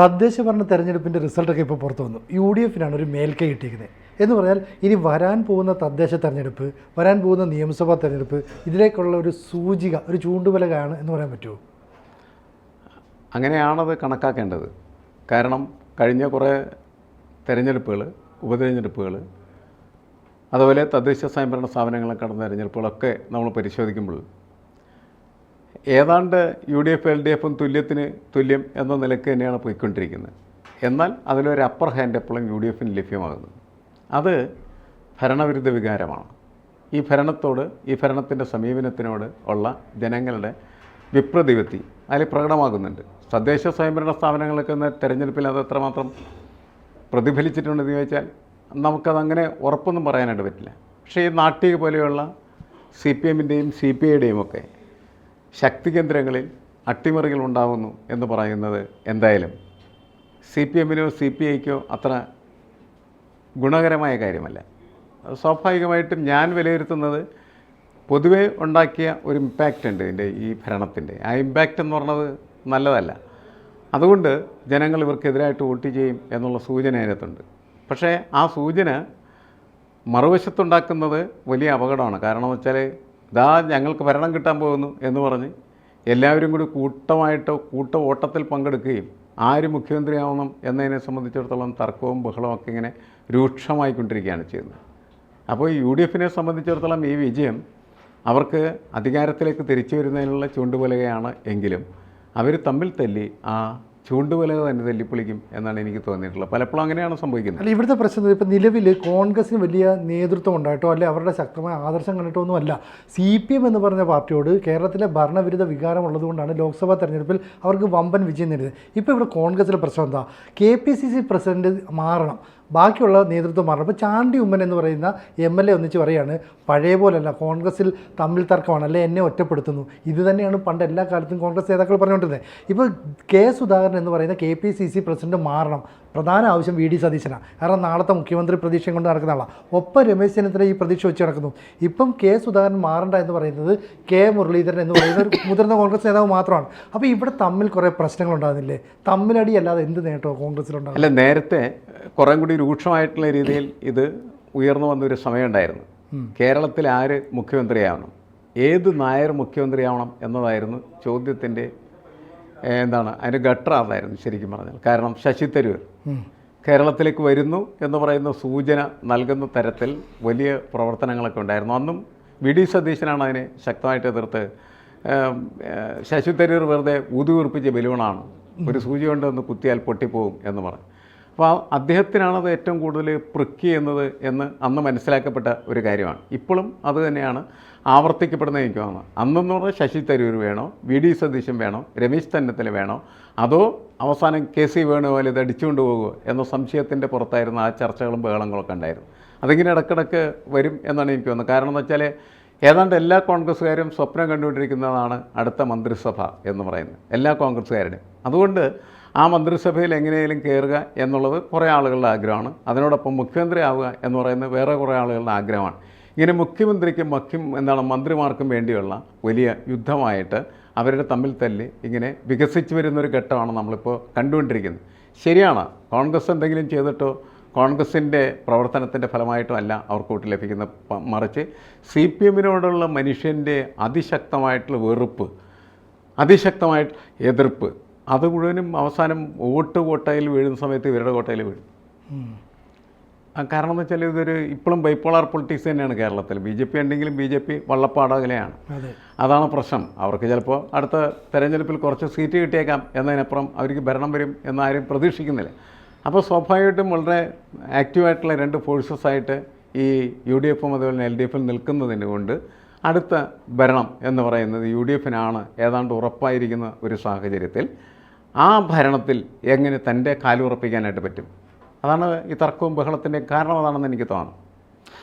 തദ്ദേശ ഭരണ തെരഞ്ഞെടുപ്പിന്റെ റിസൾട്ടൊക്കെ ഇപ്പോൾ പുറത്തു വന്നു. യു ഡി എഫിനാണ് ഒരു മേൽക്കൈ കിട്ടിയിരിക്കുന്നത് എന്ന് പറഞ്ഞാൽ ഇനി വരാൻ പോകുന്ന തദ്ദേശ തെരഞ്ഞെടുപ്പ് വരാൻ പോകുന്ന നിയമസഭാ തെരഞ്ഞെടുപ്പ് ഇതിലേക്കുള്ള ഒരു സൂചിക ഒരു ചൂണ്ടുപലകയാണ് എന്ന് പറയാൻ പറ്റുമോ? അങ്ങനെയാണത് കണക്കാക്കേണ്ടത്. കാരണം കഴിഞ്ഞ കുറേ തെരഞ്ഞെടുപ്പുകൾ ഉപതെരഞ്ഞെടുപ്പുകൾ അതുപോലെ തദ്ദേശ സ്വയംഭരണ സ്ഥാപനങ്ങളെ കടന്ന തെരഞ്ഞെടുപ്പുകളൊക്കെ നമ്മൾ പരിശോധിക്കുമ്പോൾ ഏതാണ്ട് U D F L D എഫും തുല്യത്തിന് തുല്യം എന്ന നിലയ്ക്ക് തന്നെയാണ് പോയിക്കൊണ്ടിരിക്കുന്നത്. എന്നാൽ അതിലൊരു അപ്പർ ഹാൻഡ് എപ്പോഴും യു ഡി എഫിന് ലഭ്യമാകുന്നു അത് ഭരണവിരുദ്ധ വികാരമാണ്. ഈ ഭരണത്തോട് ഈ ഭരണത്തിന്റെ സമീപനത്തിനോട് ഉള്ള ജനങ്ങളുടെ വിപ്രതിപത്തി അതിൽ പ്രകടമാകുന്നുണ്ട്. തദ്ദേശ സ്വയംഭരണ സ്ഥാപനങ്ങളൊക്കെ തെരഞ്ഞെടുപ്പിൽ അത് എത്രമാത്രം പ്രതിഫലിച്ചിട്ടുണ്ടെന്ന് ചോദിച്ചാൽ നമുക്കതങ്ങനെ ഉറപ്പൊന്നും പറയാനായിട്ട് പറ്റില്ല. പക്ഷേ ഈ നാട്ടിക പോലെയുള്ള സി പി എമ്മിന്റെയും സി പി ഐയുടെയും ഒക്കെ ശക്തി കേന്ദ്രങ്ങളിൽ അട്ടിമറികൾ ഉണ്ടാകുന്നു എന്ന് പറയുന്നത് എന്തായാലും സി പി എമ്മിനോ സി പി ഐക്കോ അത്ര ഗുണകരമായ കാര്യമല്ല. സ്വാഭാവികമായിട്ടും ഞാൻ വിലയിരുത്തുന്നത് പൊതുവെ ഉണ്ടാക്കിയ ഒരു ഇമ്പാക്റ്റ് ഉണ്ട് ഇതിന്റെ ഈ ഭരണത്തിന്റെ. ആ ഇമ്പാക്റ്റ് എന്ന് പറഞ്ഞത് നല്ലതല്ല. അതുകൊണ്ട് ജനങ്ങൾ ഇവർക്കെതിരായിട്ട് വോട്ട് ചെയ്യും എന്നുള്ള സൂചന അതിനകത്തുണ്ട്. പക്ഷേ ആ സൂചന മറുവശത്തുണ്ടാക്കുന്നത് വലിയ അപകടമാണ്. കാരണം വെച്ചാൽ ഇതാ ഞങ്ങൾക്ക് ഭരണം കിട്ടാൻ പോകുന്നു എന്ന് പറഞ്ഞ് എല്ലാവരും കൂടി കൂട്ടമായിട്ട് കൂട്ട ഓട്ടത്തിൽ പങ്കെടുക്കുകയും ആര് മുഖ്യമന്ത്രിയാവണം എന്നതിനെ സംബന്ധിച്ചിടത്തോളം തർക്കവും ബഹളവും ഒക്കെ ഇങ്ങനെ രൂക്ഷമായിക്കൊണ്ടിരിക്കുകയാണ് ചെയ്യുന്നത്. അപ്പോൾ യു ഡി എഫിനെ സംബന്ധിച്ചിടത്തോളം ഈ വിജയം അവർക്ക് അധികാരത്തിലേക്ക് തിരിച്ചു വരുന്നതിനുള്ള ചൂണ്ടുപലകയാണ് എങ്കിലും അവർ തമ്മിൽ തല്ലി ആ ചൂണ്ടുപലക തന്നെ തല്ലിപ്പൊളിക്കും എന്നാണ് എനിക്ക് തോന്നിയിട്ടുള്ളത്. പലപ്പോഴും അങ്ങനെയാണ് സംഭവിക്കുന്നത്. അല്ല ഇവിടുത്തെ പ്രശ്നം ഇപ്പം നിലവിൽ കോൺഗ്രസിന് വലിയ നേതൃത്വം ഉണ്ടായിട്ടോ അല്ലെ അവരുടെ ശക്തമായ ആദർശം കണ്ടിട്ടോ ഒന്നും അല്ല സി പി എം എന്ന് പറഞ്ഞ പാർട്ടിയോട് കേരളത്തിലെ ഭരണവിരുദ്ധ വികാരം ഉള്ളതുകൊണ്ടാണ് ലോക്സഭാ തെരഞ്ഞെടുപ്പിൽ അവർക്ക് വമ്പൻ വിജയം നേടിയത്. ഇപ്പോൾ ഇവിടെ കോൺഗ്രസിലെ പ്രശ്നം എന്താ? K P C C president മാറണം. ബാക്കിയുള്ള നേതൃത്വം മാറണം. അപ്പോൾ ചാണ്ടി ഉമ്മൻ എന്ന് പറയുന്ന എം എൽ എ ഒന്നിച്ച് പറയാണ് പഴയ പോലല്ല കോൺഗ്രസിൽ തമ്മിൽ തർക്കമാണ് അല്ലെ എന്നെ ഒറ്റപ്പെടുത്തുന്നു. ഇത് തന്നെയാണ് പണ്ട് എല്ലാ കാലത്തും കോൺഗ്രസ് നേതാക്കൾ പറഞ്ഞുകൊണ്ടിരുന്നത്. ഇപ്പോൾ കെ സുധാകരൻ എന്ന് പറയുന്ന K P C C president മാറണം. പ്രധാന ആവശ്യം വി ഡി സതീശനാണ്. കാരണം നാളത്തെ മുഖ്യമന്ത്രി പ്രതീക്ഷയും കൊണ്ട് നടക്കുന്ന ആളാണ് ഒപ്പം രമേശ് ചെന്നിത്തല ഈ പ്രതീക്ഷ വെച്ച് നടക്കുന്നു. ഇപ്പം കെ സുധാകരൻ മാറണ്ട എന്ന് പറയുന്നത് കെ മുരളീധരൻ എന്ന് പറയുന്ന ഒരു മുതിർന്ന കോൺഗ്രസ് നേതാവ് മാത്രമാണ്. അപ്പോൾ ഇവിടെ തമ്മിൽ കുറേ പ്രശ്നങ്ങൾ ഉണ്ടാകുന്നില്ലേ? തമ്മിലടി അല്ലാതെ എന്ത് നേട്ടമോ കോൺഗ്രസിലുണ്ടാകും അല്ല നേരത്തെ കുറേ കൂടി രൂക്ഷമായിട്ടുള്ള രീതിയിൽ ഇത് ഉയർന്നു വന്നൊരു സമയമുണ്ടായിരുന്നു കേരളത്തിൽ ആര് മുഖ്യമന്ത്രിയാവണം? ഏത് നായർ മുഖ്യമന്ത്രിയാവണം എന്നതായിരുന്നു ചോദ്യത്തിന്റെ എന്താണ് അതിന്റെ ഗട്ടർ അതായിരുന്നു ശരിക്കും പറഞ്ഞാൽ. കാരണം ശശി തരൂർ. കേരളത്തിലേക്ക് വരുന്നു എന്ന് പറയുന്ന സൂചന നൽകുന്ന തരത്തിൽ വലിയ പ്രവർത്തനങ്ങളൊക്കെ ഉണ്ടായിരുന്നു. അന്നും വി ഡി സതീശനാണ് അതിനെ ശക്തമായിട്ട് എതിർത്ത് ശശി തരൂർ വെറുതെ ഊതുവീർപ്പിച്ച ബലൂണാണ്. ഒരു സൂചി കൊണ്ട് ഒന്ന് കുത്തിയാൽ പൊട്ടിപ്പോവും എന്ന് പറഞ്ഞു. അപ്പോൾ അദ്ദേഹത്തിനാണത് ഏറ്റവും കൂടുതൽ എന്നത് എന്ന് അന്ന് മനസ്സിലാക്കപ്പെട്ട ഒരു കാര്യമാണ്. ഇപ്പോഴും അത് തന്നെയാണ് ആവർത്തിക്കപ്പെടുന്നത് എനിക്ക് തോന്നുന്നത് അന്നെന്ന് പറഞ്ഞാൽ ശശി തരൂർ വേണോ വി ഡി സതീശൻ വേണോ രമേശ് തന്നത്തിൽ വേണോ അതോ അവസാനം കെ സി വേണുപോലെ ഇത് അടിച്ചുകൊണ്ട് പോകുമോ എന്ന സംശയത്തിന്റെ പുറത്തായിരുന്നു ആ ചർച്ചകളും ബഹളങ്ങളൊക്കെ ഉണ്ടായിരുന്നു അതിങ്ങനെ ഇടക്കിടക്ക് വരും എന്നാണ് എനിക്ക് തോന്നുന്നത്. കാരണം എന്ന് വെച്ചാൽ ഏതാണ്ട് എല്ലാ കോൺഗ്രസ്സുകാരും സ്വപ്നം കണ്ടുകൊണ്ടിരിക്കുന്നതാണ് അടുത്ത മന്ത്രിസഭ എന്ന് പറയുന്നത്. എല്ലാ കോൺഗ്രസ്സുകാരുടെയും. അതുകൊണ്ട് ആ മന്ത്രിസഭയിൽ എങ്ങനെയെങ്കിലും കയറുക എന്നുള്ളത് കുറേ ആളുകളുടെ ആഗ്രഹമാണ്. അതിനോടൊപ്പം മുഖ്യമന്ത്രി ആവുക എന്ന് പറയുന്നത് വേറെ കുറേ ആളുകളുടെ ആഗ്രഹമാണ്. ഇങ്ങനെ മുഖ്യമന്ത്രിക്കും മുഖ്യം എന്താണ് മന്ത്രിമാർക്കും വേണ്ടിയുള്ള വലിയ യുദ്ധമായിട്ട് അവരുടെ തമ്മിൽ തല്ലി ഇങ്ങനെ വികസിച്ച് വരുന്നൊരു ഘട്ടമാണ് നമ്മളിപ്പോൾ കണ്ടുകൊണ്ടിരിക്കുന്നത്. ശരിയാണ് കോൺഗ്രസ് എന്തെങ്കിലും ചെയ്തിട്ടോ കോൺഗ്രസിന്റെ പ്രവർത്തനത്തിന്റെ ഫലമായിട്ടും അല്ല അവർക്ക് വോട്ട് ലഭിക്കുന്ന മറിച്ച് സി പി എമ്മിനോടുള്ള മനുഷ്യന്റെ അതിശക്തമായിട്ടുള്ള വെറുപ്പ് അതിശക്തമായിട്ട് എതിർപ്പ് അത് മുഴുവനും അവസാനം വോട്ട് കോട്ടയിൽ വീഴുന്ന സമയത്ത് ഇവരുടെ കോട്ടയിൽ വീഴും. കാരണം എന്ന് വെച്ചാൽ ഇതൊരു ഇപ്പോഴും ബൈപ്പോളാർ പൊളിറ്റിക്സ് തന്നെയാണ് കേരളത്തിൽ. ബി ജെ പി ഉണ്ടെങ്കിലും ബി ജെ പി വള്ളപ്പാടകലെയാണ്. അങ്ങനെയാണ് അതാണ് പ്രശ്നം. അവർക്ക് ചിലപ്പോൾ അടുത്ത തെരഞ്ഞെടുപ്പിൽ കുറച്ച് സീറ്റ് കിട്ടിയേക്കാം എന്നതിനപ്പുറം അവർക്ക് ഭരണം വരും എന്നാരും പ്രതീക്ഷിക്കുന്നില്ല. അപ്പോൾ സ്വാഭാവികമായിട്ടും വളരെ ആക്റ്റീവായിട്ടുള്ള രണ്ട് ഫോഴ്സസ് ആയിട്ട് ഈ യു ഡി എഫും അതുപോലെ തന്നെ എൽ ഡി എഫും നിൽക്കുന്നതിന് കൊണ്ട് അടുത്ത ഭരണം എന്ന് പറയുന്നത് യു ഡി എഫിനാണ് ഏതാണ്ട് ഉറപ്പായിരിക്കുന്ന ഒരു സാഹചര്യത്തിൽ ആ ഭരണത്തിൽ എങ്ങനെ തന്റെ കാലുറപ്പിക്കാനായിട്ട് പറ്റും? അതാണ് ഈ തർക്കവും ബഹളത്തിന്റെ കാരണം അതാണെന്ന് എനിക്ക് തോന്നുന്നു.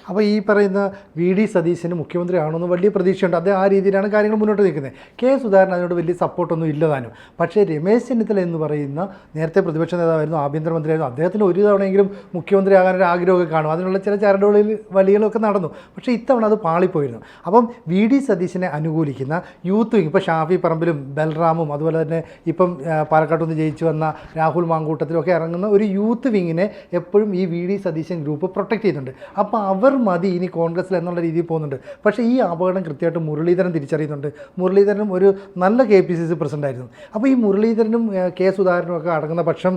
അപ്പോൾ ഈ പറയുന്ന വി ഡി സതീശന് മുഖ്യമന്ത്രി വലിയ പ്രതീക്ഷയുണ്ട്. അദ്ദേഹം ആ രീതിയിലാണ് കാര്യങ്ങൾ മുന്നോട്ട് നിൽക്കുന്നത്. കെ സുധാകരൻ അതിനോട് വലിയ സപ്പോർട്ടൊന്നും ഇല്ലതാനും. പക്ഷേ രമേശ് ചെന്നിത്തല എന്ന് പറയുന്ന നേരത്തെ പ്രതിപക്ഷ നേതാവായിരുന്നു ആഭ്യന്തരമന്ത്രിയായിരുന്നു. അദ്ദേഹത്തിന് ഒരു തവണയെങ്കിലും മുഖ്യമന്ത്രി ആകാനൊരു ആഗ്രഹമൊക്കെ കാണും. അതിനുള്ള ചില ചരടുകളിൽ വലികളൊക്കെ നടന്നു. പക്ഷേ ഇത്തവണ അത് പാളിപ്പോയിരുന്നു. അപ്പം വി ഡി സതീശനെ അനുകൂലിക്കുന്ന യൂത്ത് വിങ് ഇപ്പോൾ ഷാഫി പറമ്പിലും ബൽറാമും അതുപോലെ തന്നെ ഇപ്പം ആ, പാലക്കാട്ട് നിന്ന് ജയിച്ചു വന്ന രാഹുൽ മാങ്കൂട്ടത്തിലും ഒക്കെ ഇറങ്ങുന്ന ഒരു യൂത്ത് വിങ്ങിനെ എപ്പോഴും ഈ V D Satheesan group protect ചെയ്യുന്നുണ്ട്. അപ്പോൾ അവർ മതി ഇനി കോൺഗ്രസ്സിൽ എന്നുള്ള രീതിയിൽ പോകുന്നുണ്ട്. പക്ഷേ ഈ അപകടം കൃത്യമായിട്ട് മുരളീധരൻ തിരിച്ചറിയുന്നുണ്ട്. മുരളീധരനും ഒരു നല്ല K P C C president ആയിരുന്നു അപ്പോൾ ഈ മുരളീധരനും കെ സുധാകരനും ഒക്കെ അടങ്ങുന്ന പക്ഷം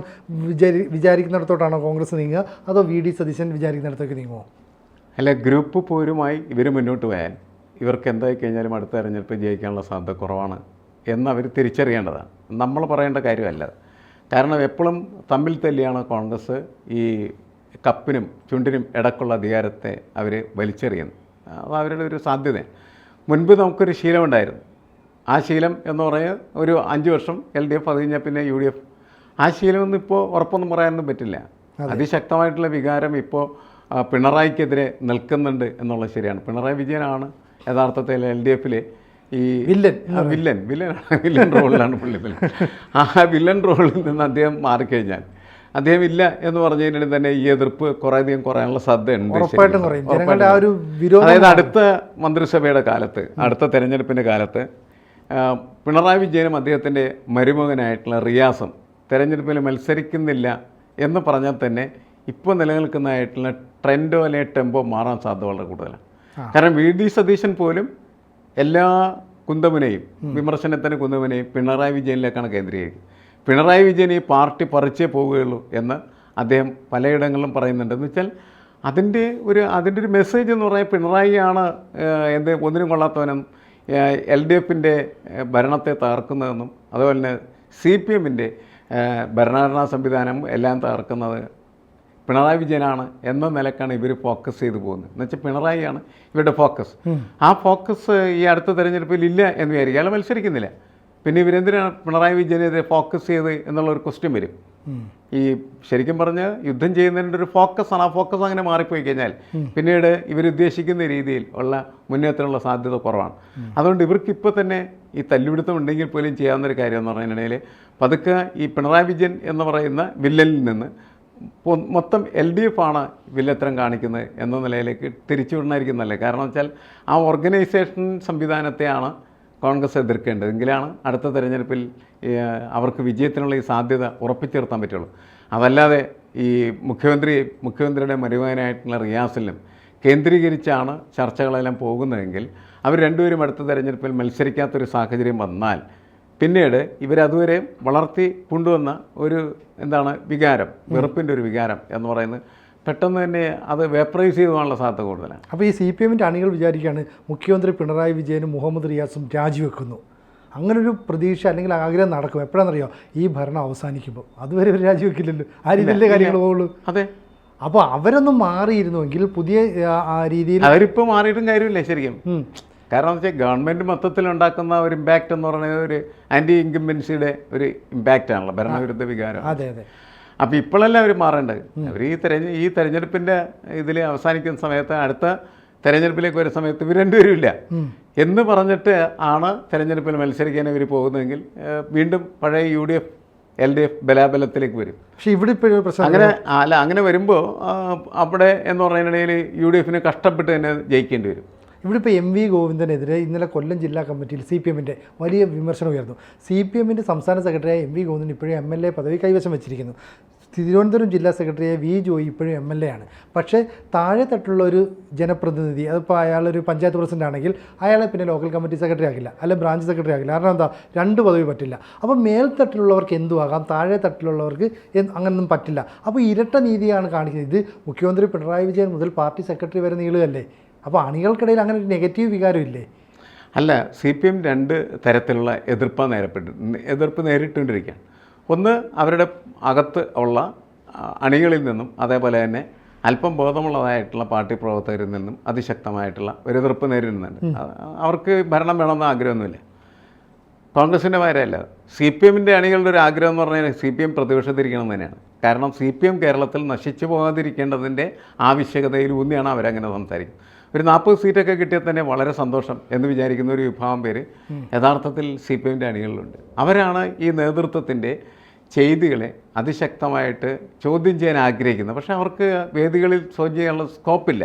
വിചാരി വിചാരിക്കുന്നിടത്തോട്ടാണോ കോൺഗ്രസ് നീങ്ങുക? അതോ വി ഡി സതീശൻ വിചാരിക്കുന്നിടത്തേക്ക് നീങ്ങുമോ അല്ല ഗ്രൂപ്പ് പോരുമായി ഇവർ മുന്നോട്ട് പോയാൽ ഇവർക്ക് എന്തായി കഴിഞ്ഞാലും അടുത്ത തെരഞ്ഞെടുപ്പ് ജയിക്കാനുള്ള സാധ്യത കുറവാണ് എന്ന് അവർ തിരിച്ചറിയേണ്ടതാണ്. നമ്മൾ പറയേണ്ട കാര്യമല്ല. കാരണം എപ്പോഴും തമ്മിൽ തല്ലിയാണ് കോൺഗ്രസ് ഈ കപ്പിനും ചുണ്ടിനും ഇടക്കുള്ള അധികാരത്തെ അവർ വലിച്ചെറിയുന്നു. അത് അവരുടെ ഒരു സാധ്യത മുൻപ് നമുക്കൊരു ശീലമുണ്ടായിരുന്നു ആ ശീലം എന്ന് പറയുന്നത് ഒരു അഞ്ച് വർഷം എൽ ഡി എഫ് അത് കഴിഞ്ഞാൽ പിന്നെ യു ഡി എഫ്. ആ ശീലമൊന്നും ഇപ്പോൾ ഉറപ്പൊന്നും പറയാനൊന്നും പറ്റില്ല. അതിശക്തമായിട്ടുള്ള വികാരം ഇപ്പോൾ പിണറായിക്കെതിരെ നിൽക്കുന്നുണ്ട് എന്നുള്ളത് ശരിയാണ്. പിണറായി വിജയനാണ് യഥാർത്ഥത്തിൽ എൽ ഡി എഫിൽ ഈ വില്ലൻ വില്ലൻ. വില്ലൻ വില്ലനാണ് വില്ലൻ റോളിലാണ് പുള്ളി. ആ വില്ലൻ റോളിൽ നിന്ന് അദ്ദേഹം മാറിക്കഴിഞ്ഞാൽ അദ്ദേഹം ഇല്ല എന്ന് പറഞ്ഞതിന് തന്നെ ഈ എതിർപ്പ് കുറേയധികം കുറയാനുള്ള സാധ്യതയുണ്ട് അതായത് അടുത്ത മന്ത്രിസഭയുടെ കാലത്ത് അടുത്ത തെരഞ്ഞെടുപ്പിന്റെ കാലത്ത് പിണറായി വിജയനും അദ്ദേഹത്തിന്റെ മരുമകനായിട്ടുള്ള റിയാസും തെരഞ്ഞെടുപ്പിൽ മത്സരിക്കുന്നില്ല എന്ന് പറഞ്ഞാൽ തന്നെ ഇപ്പോൾ നിലനിൽക്കുന്നതായിട്ടുള്ള ട്രെൻഡോ അല്ലെ ടെമ്പോ മാറാൻ സാധ്യത വളരെ കൂടുതലാണ്. കാരണം വി ഡി സതീശൻ പോലും എല്ലാ കുന്തമനെയും വിമർശനത്തിന് കുന്തമനെയും പിണറായി വിജയനിലേക്കാണ് കേന്ദ്രീകരിക്കുന്നത്. പിണറായി വിജയൻ ഈ പാർട്ടി പറിച്ചേ പോവുകയുള്ളൂ എന്ന് അദ്ദേഹം പലയിടങ്ങളിലും പറയുന്നുണ്ട്. എന്ന് വെച്ചാൽ അതിന്റെ ഒരു അതിന്റെ ഒരു മെസ്സേജ് എന്ന് പറഞ്ഞാൽ പിണറായിയാണ് എന്ത് ഒന്നിനും കൊള്ളാത്തവനും എൽ ഡി എഫിന്റെ ഭരണത്തെ തകർക്കുന്നതെന്നും അതുപോലെ തന്നെ സി പി എമ്മിന്റെ ഭരണഘടനാ സംവിധാനം എല്ലാം തകർക്കുന്നത് പിണറായി വിജയനാണ് എന്ന നിലക്കാണ് ഇവർ ഫോക്കസ് ചെയ്തു പോകുന്നത്. എന്ന് വെച്ചാൽ പിണറായിയാണ് ഇവരുടെ ഫോക്കസ് ആ ഫോക്കസ് ഈ അടുത്ത തെരഞ്ഞെടുപ്പിൽ ഇല്ല എന്ന് വിചാരിക്കും അയാൾ മത്സരിക്കുന്നില്ല. പിന്നെ ഇവരെന്തിനാണ് പിണറായി വിജയനെതിരെ ഫോക്കസ് ചെയ്ത് എന്നുള്ള ഒരു ക്വസ്റ്റ്യൻ വരും. ഈ ശരിക്കും പറഞ്ഞ് യുദ്ധം ചെയ്യുന്നതിന്റെ ഒരു ഫോക്കസാണ് ആ ഫോക്കസ് അങ്ങനെ മാറിപ്പോയി കഴിഞ്ഞാൽ പിന്നീട് ഇവരുദ്ദേശിക്കുന്ന രീതിയിൽ ഉള്ള മുന്നേറ്റത്തിനുള്ള സാധ്യത കുറവാണ്. അതുകൊണ്ട് ഇവർക്ക് ഇപ്പോൾ തന്നെ ഈ തല്ലുപിടുത്തം ഉണ്ടെങ്കിൽ പോലും ചെയ്യാവുന്നൊരു കാര്യം എന്ന് പറഞ്ഞിട്ടുണ്ടെങ്കിൽ പതുക്കെ ഈ പിണറായി വിജയൻ എന്ന് പറയുന്ന വില്ലനിൽ നിന്ന് മൊത്തം എൽ ഡി എഫ് ആണ് വില്ലത്തരം കാണിക്കുന്നത് എന്ന നിലയിലേക്ക് തിരിച്ചുവിടണമായിരിക്കും നല്ലത്. കാരണം വെച്ചാൽ ആ ഓർഗനൈസേഷൻ സംവിധാനത്തെയാണ് കോൺഗ്രസ് എതിർക്കേണ്ടത്. എങ്കിലാണ് അടുത്ത തെരഞ്ഞെടുപ്പിൽ അവർക്ക് വിജയത്തിനുള്ള ഈ സാധ്യത ഉറപ്പിച്ചിർത്താൻ പറ്റുള്ളൂ. അതല്ലാതെ ഈ മുഖ്യമന്ത്രി മുഖ്യമന്ത്രിയുടെ മരുമകനായിട്ടുള്ള റിയാസിലും കേന്ദ്രീകരിച്ചാണ് ചർച്ചകളെല്ലാം പോകുന്നതെങ്കിൽ അവർ രണ്ടുപേരും അടുത്ത തെരഞ്ഞെടുപ്പിൽ മത്സരിക്കാത്തൊരു സാഹചര്യം വന്നാൽ പിന്നീട് ഇവരതുവരെ വളർത്തി കൊണ്ടുവന്ന ഒരു എന്താണ് വികാരം വെറുപ്പിന്റെ ഒരു വികാരം എന്ന് പറയുന്നത് പെട്ടെന്ന് തന്നെ അത് വേപ്പറൈസ് ചെയ്തു പോകാനുള്ള സാധ്യത കൂടുതലാണ്. അപ്പോൾ ഈ സി പി എമ്മിന്റെ അണികൾ വിചാരിക്കുകയാണ് മുഖ്യമന്ത്രി പിണറായി വിജയനും മുഹമ്മദ് റിയാസും രാജിവെക്കുന്നു. അങ്ങനൊരു പ്രതീക്ഷ അല്ലെങ്കിൽ ആഗ്രഹം നടക്കും. എപ്പോഴാണെന്നറിയോ? ഈ ഭരണം അവസാനിക്കുമ്പോൾ അതുവരെ ഒരു രാജിവെക്കില്ലല്ലോ. ആ രീതിയിലെ കാര്യങ്ങൾ പോകുള്ളൂ അതെ. അപ്പോൾ അവരൊന്നും മാറിയിരുന്നുവെങ്കിൽ പുതിയ ആ, രീതിയിൽ അവരിപ്പോൾ മാറിയിട്ടും കാര്യമില്ല ശരിക്കും. കാരണം എന്ന് വെച്ചാൽ ഗവൺമെന്റ് മൊത്തത്തിൽ ഉണ്ടാക്കുന്ന ഒരു ഇമ്പാക്റ്റ് എന്ന് പറയുന്നത് ഒരു ആന്റി ഇൻകംബൻസിയുടെ ഒരു ഇമ്പാക്റ്റ് ആണല്ലോ ഭരണവിരുദ്ധ വികാരം അതെ അതെ. അപ്പോൾ ഇപ്പോഴല്ല അവർ മാറേണ്ടത്? അവർ ഈ തെരഞ്ഞ ഈ തെരഞ്ഞെടുപ്പിന്റെ ഇതിൽ അവസാനിക്കുന്ന സമയത്ത് അടുത്ത തെരഞ്ഞെടുപ്പിലേക്ക് വരുന്ന സമയത്ത് ഇവർ രണ്ടുപേരും ഇല്ല എന്ന് പറഞ്ഞിട്ട് ആണ് തെരഞ്ഞെടുപ്പിൽ മത്സരിക്കാൻ ഇവർ പോകുന്നതെങ്കിൽ വീണ്ടും പഴയ U D F L D F ബലാബലത്തിലേക്ക് വരും. പക്ഷേ ഇവിടെ ഇപ്പോഴും പ്രശ്നം അങ്ങനെ അല്ല അങ്ങനെ വരുമ്പോൾ അവിടെ എന്ന് പറഞ്ഞിട്ടുണ്ടെങ്കിൽ യു ഡി എഫിന് കഷ്ടപ്പെട്ട് തന്നെ ജയിക്കേണ്ടി വരും. ഇവിടെ ഇപ്പോൾ എം വി ഗോവിന്ദനെതിരെ ഇന്നലെ കൊല്ലം ജില്ലാ കമ്മിറ്റിയിൽ സി പി എമ്മിന്റെ വലിയ വിമർശനം ഉയർന്നു. സി പി എമ്മിന്റെ സംസ്ഥാന സെക്രട്ടറിയായ എം വി ഗോവിന്ദൻ ഇപ്പോഴും എം എൽ എ പദവി കൈവശം വെച്ചിരിക്കുന്നു. തിരുവനന്തപുരം ജില്ലാ സെക്രട്ടറിയായ വി ജോയി ഇപ്പോഴും എം എൽ എ ആണ്. പക്ഷേ താഴെ തട്ടുള്ള ഒരു ജനപ്രതിനിധി അതിപ്പോൾ അയാളൊരു പഞ്ചായത്ത് പ്രസിഡന്റ് ആണെങ്കിൽ അയാളെ പിന്നെ ലോക്കൽ കമ്മിറ്റി സെക്രട്ടറി ആകില്ല അല്ലെ ബ്രാഞ്ച് സെക്രട്ടറി ആകില്ല കാരണം എന്താ? രണ്ട് പദവി പറ്റില്ല. അപ്പോൾ മേൽത്തട്ടിലുള്ളവർക്ക് എന്തു ആകാം താഴെ തട്ടിലുള്ളവർക്ക് അങ്ങനൊന്നും പറ്റില്ല. അപ്പോൾ ഇരട്ട നീതിയാണ് കാണിക്കുന്നത്. ഇത് മുഖ്യമന്ത്രി പിണറായി വിജയൻ മുതൽ പാർട്ടി സെക്രട്ടറി വരെ നീളുകയല്ലേ? അപ്പോൾ അണികൾക്കിടയിൽ അങ്ങനെ ഒരു നെഗറ്റീവ് വികാരം ഇല്ലേ? അല്ല സി പി എം രണ്ട് തരത്തിലുള്ള എതിർപ്പ് നേരപ്പെട്ട് എതിർപ്പ് നേരിട്ടുകൊണ്ടിരിക്കുകയാണ്. ഒന്ന് അവരുടെ അകത്ത് ഉള്ള അണികളിൽ നിന്നും അതേപോലെ തന്നെ അല്പം ബോധമുള്ളതായിട്ടുള്ള പാർട്ടി പ്രവർത്തകരിൽ നിന്നും അതിശക്തമായിട്ടുള്ള ഒരു എതിർപ്പ് നേരിടുന്നുണ്ട്. അവർക്ക് ഭരണം വേണമെന്ന് ആഗ്രഹമൊന്നുമില്ല. കോൺഗ്രസിന്റെ മാരല്ല സി പി എമ്മിന്റെ അണികളുടെ ഒരു ആഗ്രഹം എന്ന് പറഞ്ഞാൽ സി പി എം പ്രതിപക്ഷത്തിരിക്കണം തന്നെയാണ്. കാരണം സി പി എം കേരളത്തിൽ നശിച്ചു പോകാതിരിക്കേണ്ടതിന്റെ ആവശ്യകതയിൽ ഊന്നിയാണ് അവരങ്ങനെ സംസാരിക്കുന്നത്. ഒരു നാൽപ്പത് സീറ്റൊക്കെ കിട്ടിയാൽ തന്നെ വളരെ സന്തോഷം എന്ന് വിചാരിക്കുന്ന ഒരു വിഭാഗം പേര് യഥാർത്ഥത്തിൽ സി പി എമ്മിന്റെ അണികളിലുണ്ട്. അവരാണ് ഈ നേതൃത്വത്തിന്റെ ചെയ്തികളെ അതിശക്തമായിട്ട് ചോദ്യം ചെയ്യാൻ ആഗ്രഹിക്കുന്നത്. പക്ഷേ അവർക്ക് വേദികളിൽ ചോദ്യം ചെയ്യാനുള്ള സ്കോപ്പില്ല.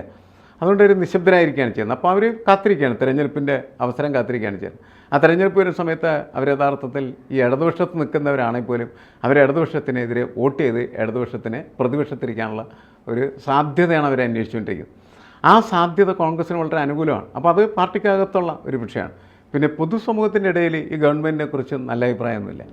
അതുകൊണ്ട് ഒരു നിശബ്ദരായിരിക്കുകയാണ് ചെയ്യുന്നത്. അപ്പോൾ അവർ കാത്തിരിക്കുകയാണ്. തിരഞ്ഞെടുപ്പിന്റെ അവസരം കാത്തിരിക്കുകയാണ് ചെയ്യുന്നത്. ആ തിരഞ്ഞെടുപ്പ് വരുന്ന സമയത്ത് അവർ യഥാർത്ഥത്തിൽ ഈ ഇടതുപക്ഷത്ത് നിൽക്കുന്നവരാണെങ്കിൽ പോലും അവർ ഇടതുപക്ഷത്തിനെതിരെ വോട്ട് ചെയ്ത് ഇടതുപക്ഷത്തിന് പ്രതിപക്ഷത്തിരിക്കാനുള്ള ഒരു സാധ്യതയാണ് അവർ അന്വേഷിച്ചുകൊണ്ടിരിക്കുന്നത്. ആ സാധ്യത കോൺഗ്രസ്സിന് വളരെ അനുകൂലമാണ്. അപ്പോൾ അത് പാർട്ടിക്കകത്തുള്ള ഒരു വിഷയമാണ്. പിന്നെ പൊതുസമൂഹത്തിന്റെ ഇടയിൽ ഈ ഗവൺമെന്റിനെ കുറിച്ച് നല്ല അഭിപ്രായമൊന്നുമില്ല.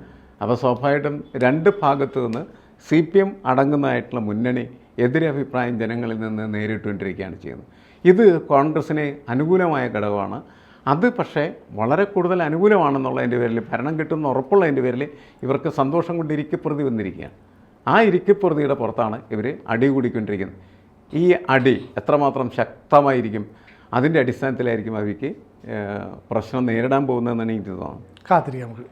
അപ്പോൾ സ്വാഭാവികമായിട്ടും രണ്ട് ഭാഗത്തു നിന്ന് സി പി എം അടങ്ങുന്നതായിട്ടുള്ള മുന്നണി എതിരഭിപ്രായം ജനങ്ങളിൽ നിന്ന് നേരിട്ടുകൊണ്ടിരിക്കുകയാണ് ചെയ്യുന്നത്. ഇത് കോൺഗ്രസ്സിന് അനുകൂലമായ ഘടകമാണ്. അത് പക്ഷേ വളരെ കൂടുതൽ അനുകൂലമാണെന്നുള്ളതിന്റെ പേരിൽ ഭരണം കിട്ടുമെന്ന് ഉറപ്പുള്ളതിന്റെ പേരിൽ ഇവർക്ക് സന്തോഷം കൊണ്ട് ഇരിക്കപ്രതി വന്നിരിക്കുകയാണ്. ആ ഇരിക്കപ്രതിയുടെ പുറത്താണ് ഇവർ അടി കൂടിക്കൊണ്ടിരിക്കുന്നത് ഈ അടി എത്രമാത്രം ശക്തമായിരിക്കും അതിന്റെ അടിസ്ഥാനത്തിലായിരിക്കും അവർക്ക് ഏഹ്, പ്രശ്നം നേരിടാൻ പോകുന്നതെന്നാണ് എനിക്ക് തോന്നുന്നത് കാത്തിരിക്കാം നമുക്ക്.